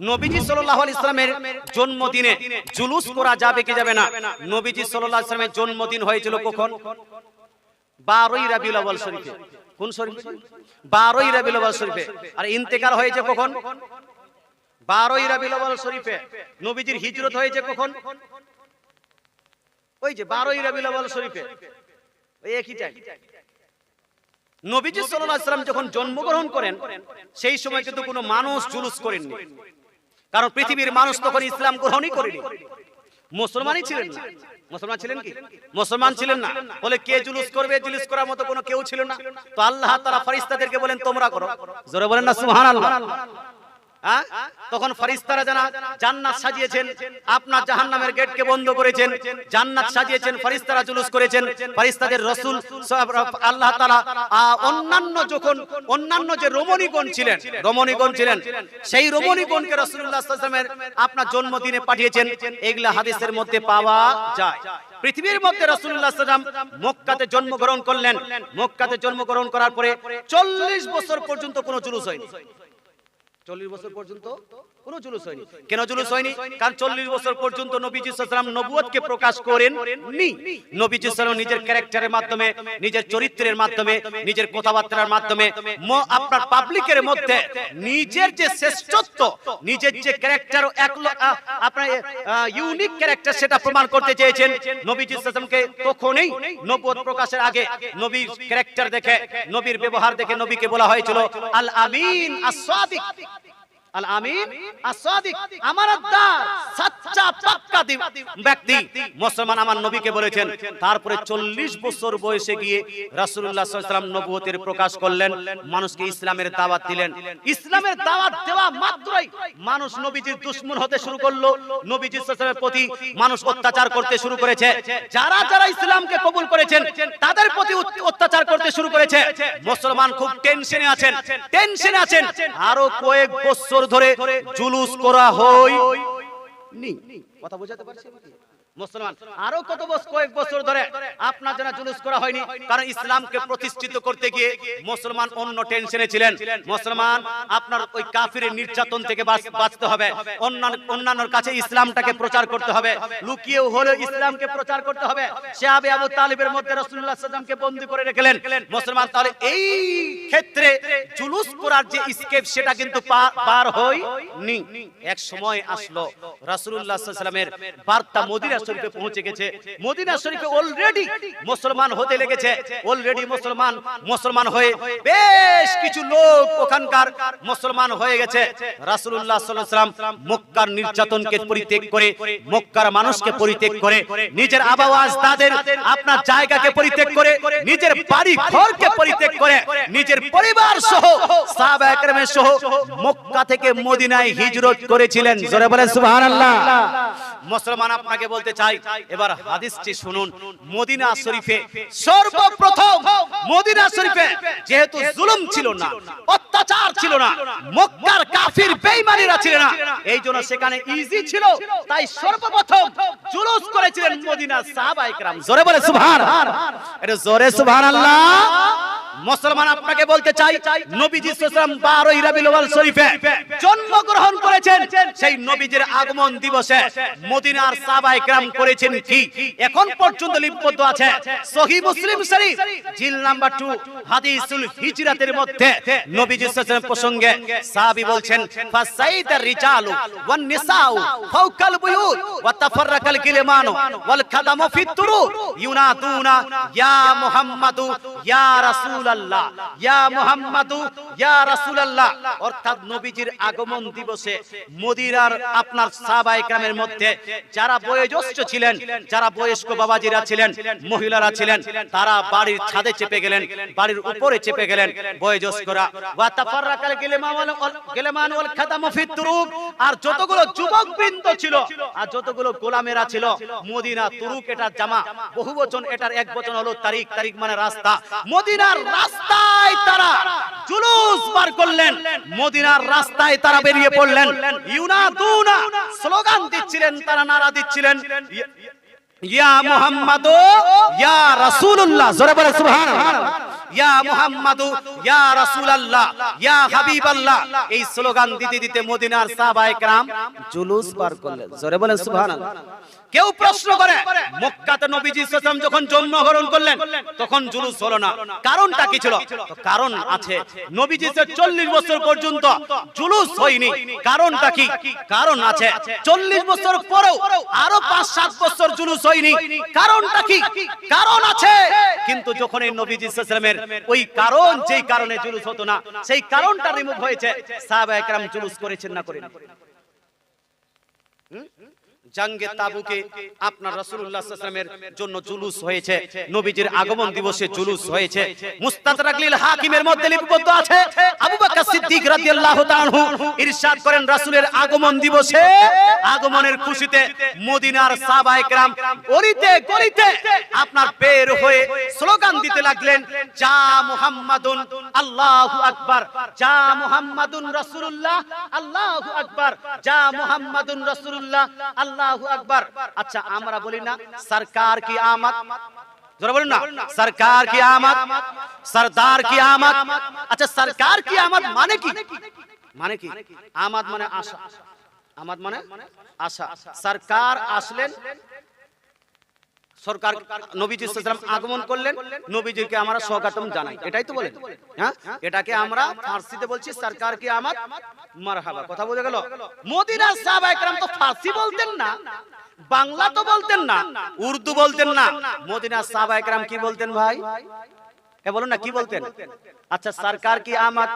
নবীজি সাল্লাল্লাহু আলাইহি ইসলামের জন্মদিনে জুলুস করা যাবে কি যাবে না? নবীজি সাল্লাল্লাহু আলাইহি ইসলামের জন্মদিন হয়েছিল কখন? বারোই রাবিউল আউয়াল শরীফে। কোন শরীফে? বারোই রাবিউল আউয়াল শরীফে। আর ইন্তেকাল হয়েছে কখন? বারোই রাবিউল আউয়াল শরীফে। নবীজির হিজরত হয়েছে কখন? ওই যে বারোই রাবিউল আউয়াল শরীফে। ওই একই টাইম নবীজি সাল্লাল্লাহু আলাইহি যখন জন্মগ্রহণ করেন, সেই সময় কিন্তু কোনো মানুষ জুলুস করেননি। কারণ পৃথিবীর মানুষ তখন ইসলাম গ্রহণই করেনি। মুসলমানই ছিলেন না। মুসলমান ছিলেন কি? মুসলমান ছিলেন না। বলে কে জুলুস করবে, জুলুস করার মতো কোনো কেউ ছিল না। তো আল্লাহ তারা ফারিস্তাদেরকে বলেন, তোমরা করো। জোরে বলেন না, সুবহানাল্লাহ? তখন ফরিস্তারা জানা জান্নাত সাজিয়েছেন, আপনার বন্ধ করেছেন, জান্নাত সাজিয়েছেন জুলুস করেছেন আল্লাহ অন্যান্য যখন অন্যান্য যে রমণীগণ ছিলেন রমণীগণ ছিলেন, সেই রমণীগণকে আপনার জন্মদিনে পাঠিয়েছেন, এগুলা হাদিসের মধ্যে পাওয়া যায়। পৃথিবীর মধ্যে রাসূলুল্লাহ সাল্লাম মক্কাতে জন্মগ্রহণ করলেন, মক্কাতে জন্মগ্রহণ করার পরে চল্লিশ বছর পর্যন্ত কোনো জুলুস হয়নি। চল্লিশ বছর পর্যন্ত কোনো জুলুস হয়নি। কেন জুলুস হয়নি? কারণ চল্লিশ বছর পর্যন্ত নবীজি সাল্লাম নবুয়তকে প্রকাশ করেন নি। নবীজি সাল্লাম নিজের ক্যারেক্টারের মাধ্যমে নিজের চরিত্রের মাধ্যমে নিজের কথাবার্তার মাধ্যমে আপনার পাবলিকের মধ্যে নিজের যে শ্রেষ্ঠত্ব নিজের যে ক্যারেক্টার এক আপনার ইউনিক ক্যারেক্টার সেটা প্রমাণ করতে চেয়েছেন নবীজি সাল্লামকে তখনই নবুয়ত প্রকাশের আগে নবীর ক্যারেক্টার দেখে নবীর ব্যবহার দেখে নবীকে বলা হয়েছিল আল আমিন আস-সাদিক। আল আমিন আসাদিক আমানতদার সচ্চা পাক্কা ব্যক্তি মুসলমান আমার নবীকে বলেছেন তারপরে 40 বছর বয়সে গিয়ে রাসূলুল্লাহ সাল্লাল্লাহু আলাইহি ওয়াসাল্লাম নবুয়তের প্রকাশ করলেন মানুষকে ইসলামের দাওয়াত দিলেন। ইসলামের দাওয়াত দেওয়া মাত্রই মানুষ নবীজির দুশমন হতে শুরু করল সাল্লাল্লাহু প্রতি মানুষ অত্যাচার করতে শুরু করেছে। যারা যারা ইসলামকে কবুল করেছেন তাদের প্রতি অত্যাচার করতে শুরু করেছে। মুসলমান খুব টেনশনে আছেন টেনশনে আছেন। আরও কয়েক বছর ধরে জুলুস করা নি কথা বোঝাতে পারছি? মুসলমান, আরও কত বছর কয়েক বছর ধরে আপনার জন্য জুলুস করা হয়নি, কারণ ইসলামকে প্রতিষ্ঠিত করতে গিয়ে মুসলমান অন্য টেনশনে ছিলেন। মুসলমান, আপনার ওই কাফিরের নির্যাতন থেকে বাঁচতে হবে। অন্যান্য অন্যান্যর কাছে ইসলামটাকে প্রচার করতে হবে। লুকিয়েও হলেও ইসলামকে প্রচার করতে হবে। সাহাবে আবু তালিবের মধ্যে রাসূলুল্লাহ সাল্লামকে বন্দী করে রেখেলেন। মুসলমান, তাহলে এই ক্ষেত্রে জুলুস করার যে স্কেপ সেটা কিন্তু পার হয়নি। এক সময় আসলো রাসূলুল্লাহ সাল্লাল্লাহু আলাইহি ওয়াসাল্লামের বার্তা মদিনা শরীফে পৌঁছে গেছে। মদিনা শরীফে অলরেডি মুসলমান হতে লেগেছে। অলরেডি মুসলমান মুসলমান হয়ে বেশ কিছু লোক ওখানকার মুসলমান হয়ে গেছে। রাসূলুল্লাহ সাল্লাল্লাহু আলাইহি ওয়াসাল্লাম মক্কার নির্যাতনকে পরিত্যাগ করে মক্কার মানুষকে পরিত্যাগ করে নিজের আবাস তাদের আপনার জায়গাকে পরিত্যাগ করে নিজের বাড়ি ঘরকে পরিত্যাগ করে নিজের পরিবার সহ সাহাবা একরামের সহ মক্কা থেকে মদিনায় হিজরত করেছিলেন। জোরে বলেন সুবহানাল্লাহ। মুসলমান আপনাকে বলতে চাই এবার হাদিসটি শুনুন। মদিনা শরীফে সর্বপ্রথম মদিনা শরীফে যেহেতু জুলুম ছিল না অত্যাচার ছিল না মক্কার কাফির বেঈমানিরা ছিল না। এই জন্য সেখানে ইজি ছিল তাই সর্বপ্রথম জুলুস করেছিলেন মদিনা সাহাবা একরাম জোরে বলে সুবহান এটা জোরে সুবহানাল্লাহ। মুসলমান আপনাকে বলতে চাই, নবীজি সাল্লাম বারোই আউয়াল শরীফে জন্মগ্রহণ করেছেন। সেই নবীজির আগমন দিবসে মদিনার সাহাবায়ে কেরাম করেছেন কি? এখন পর্যন্ত লিপিবদ্ধ আছে সহিহ মুসলিম শরীফ। জিল নাম্বার 2 হাদিসুল হিজরাতের মধ্যে নবীজি সাল্লাল্লাহু প্রসঙ্গে সাহাবী বলছেন ফাসাইদার রিজালু ওয়ান নিসাউ ফাওকাল বুয়ুত ওয়া তাফাররাকাল গিলমানু ওয়াল খাদামু ফিত তুরুর ইউনাতুনা ইয়া মুহাম্মাদু, ইয়া রাসূলুল্লাহ। ইয়া মুহাম্মাদু, ইয়া রাসূলুল্লাহ। অর্থাৎ নবীজির আগমন দিবসে মদিনার আপনার মধ্যে যারা বয়োজ্যেষ্ঠ ছিলেন, যারা বয়স্ক বাবাজিরা ছিলেন, মহিলারা ছিলেন, তারা বাড়ির ছাদে চেপে গেলেন, বাড়ির উপরে চেপে গেলেন বয়োজ্যেষ্ঠরা। ওয়া তাফাররাকাল গিলমান ওয়াল গিলমান ওয়াল ফিত আর যতগুলো যুবক বৃন্দ ছিল, আর যতগুলো গোলামেরা ছিল, মদিনা তুরুক এটার জামা বহু এটার এক বচন হলো তারিখ তারিখ মানে রাস্তা। মদিনার রাস্তায় তারা জুলুস বার করলেন। মদিনার রাস্তায় তারা বেরিয়ে পড়লেন। ইউনা দুনা স্লোগান দিচ্ছিলেন, তারা নারা দিচ্ছিলেন। ইয়া মুহাম্মাদু, ইয়া রাসূলুল্লাহ, জোরে বলে সুবহানাল্লাহ। ইয়া মুহাম্মাদু ইয়া রাসূলুল্লাহ ইয়া হাবিবাল্লাহ এই স্লোগান দিতে দিতে মদিনার সাহাবায়ে کرام জুলুস বার করলেন জোরে বলেন সুবহানাল্লাহ কেউ প্রশ্ন করে মক্কাতে নবীজি সাল্লাল্লাহু যখন জন্মগ্রহণ করলেন তখন জুলুস হলো না কারণটা কি ছিল তো কারণ আছে নবীজি 40 বছর পর্যন্ত জুলুস হয়নি কারণটা কি কারণ আছে 40 বছর পরেও আরো 5 7 বছর জুলুস হয়নি কারণটা কি কারণ আছে কিন্তু যখন এই নবীজি ইসলামের ওই কারণ যেই কারণে জুলুস হতো না সেই কারণটা রিমুভ হয়েছে। সাহাবা একরাম জুলুস করেছেন না করেন হুম? জাঙ্গে তাবুকে আপনার রাসূলুল্লাহ সাল্লাল্লাহু আলাইহি ওয়াসাল্লামের জন্য জুলুস হয়েছে নবীজির আগমন দিবসে জুলুস হয়েছে মুস্তাদরাকলিল হাকিমের মধ্যে লিপিবদ্ধ আছে আবু বকর সিদ্দিক রাদিয়াল্লাহু তাআলা ইরশাদ করেন রাসূলের আগমন দিবসে আগমনের খুশিতে মদিনার সাহাবায়ে کرام গলিতে গলিতে আপনার বের হয়ে স্লোগান দিতে লাগলেন যা মুহাম্মাদুন আল্লাহু আকবার। যা মুহাম্মাদুন রাসূলুল্লাহ, আল্লাহু আকবার। যা মুহাম্মাদুন রাসূলুল্লাহ, আল্লাহু আকবার। আচ্ছা আমরা বলি না, সরকার কি আমত জোরে বলুন না, সরকার কি আমত সরদার কি আমত আচ্ছা সরকার কি আমত মানে কি? মানে কি? আমদ মানে আশা। আমদ মানে আশা। সরকার আসলেন সরকার নবীজি ইসলাম আগমন করলেন, নবীজিকে আমরা স্বাগতম জানাই। এটাই তো বলেন। হ্যাঁ? এটাকে আমরা ফার্সিতে বলছি, সরকার কি আমার মারহাবা। কথা বোঝা গেল? মদিনার সাহাবা একরাম তো ফার্সি বলতেন না, বাংলা তো বলতেন না, উর্দু বলতেন না। মদিনার সাহাবা একরাম কি বলতেন ভাই? এ বলুন না, কি বলতেন? আচ্ছা সরকার কি আমার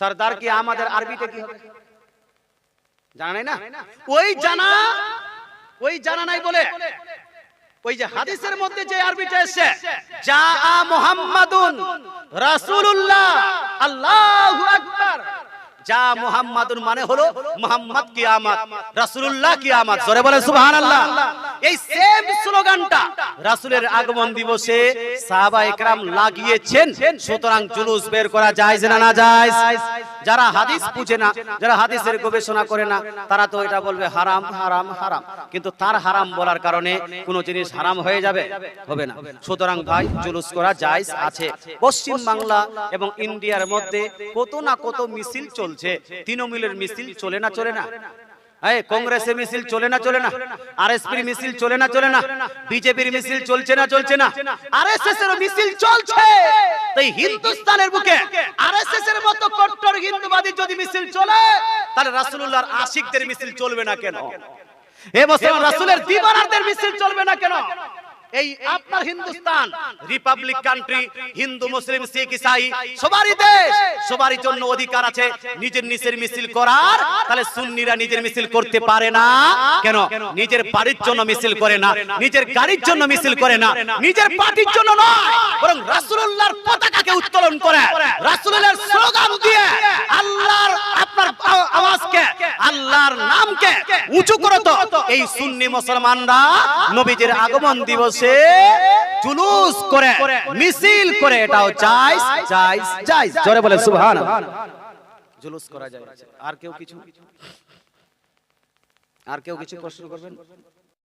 সরদার কি আমাদের আরবিতে কি হবে? জানা না? ওই জানা ওই জানা নাই বলে। ওই যে হাদিসের মধ্যে যে আরবিটা এসেছে, যা মুহাম্মাদুন রাসূলুল্লাহ, আল্লাহু যা মোহাম্মাদুর মানে হলো মোহাম্মদ কিয়ামত, রাসূলুল্লাহ কিয়ামত। জোরে বলেন সুবহানাল্লাহ। এই সেম স্লোগানটা রাসূলের আগমন দিবসে সাহাবা একরাম লাগিয়েছেন। সুতরাং জুলুস বের করা জায়েজ না না জায়েজ যারা হাদিস বুঝে না, যারা হাদিসের গবেষণা করে না, তারা তো এটা বলবে হারাম হারাম হারাম। কিন্তু তার হারাম বলার কারণে কোন জিনিস হারাম হয়ে যাবে, হবে না। সুতরাং ভাই, জুলুস করা জায়েজ আছে। পশ্চিম বাংলা এবং ইন্ডিয়ার মধ্যে কত না কত মিছিল চল চলছে তৃণমূলের মিছিল চলে না চলে না? কংগ্রেসের মিছিল চলে না চলে না? মিছিল চলে না চলে না? বিজেপির মিছিল চলছে না চলছে না? এর মিছিল চলছে! তাই হিন্দুস্তানের বুকে এর মতো কট্টর হিন্দুবাদী যদি মিছিল চলে, তাহলে রাসূলুল্লাহর আশিকদের মিছিল চলবে না কেন? এ মুসলমান রাসূলের দিবানারদের মিছিল চলবে না কেন? এই আপনার হিন্দুস্তান রিপাবলিক কান্ট্রি হিন্দু মুসলিম শিখ ইসাই সবারই দেশ সবারই জন্য অধিকার আছে নিজের নিজের মিছিল করার তাহলে সুন্নিরা নিজের মিছিল করতে পারে না। কেন? নিজের বাড়ির জন্য মিছিল করে না নিজের গাড়ির জন্য মিছিল করে না। নিজের পার্টির জন্য নয় বরং রাসূলুল্লাহর পতাকাকে উত্তোলন করে। রাসূলুল্লাহর স্লোগান দিয়ে আল্লাহর আপনার আওয়াজকে আল্লাহর নামকে উঁচু করে তো। এই সুন্নি মুসলমানরা নবীজির আগমন দিবসে জুলুস করে, মিছিল করে, এটাও জায়েজ জায়েজ চাইস জোরে বলে, সুবহানাল্লাহ। জুলুস করা যায়। আর কেউ কিছু? আর কেউ কিছু প্রশ্ন করবেন?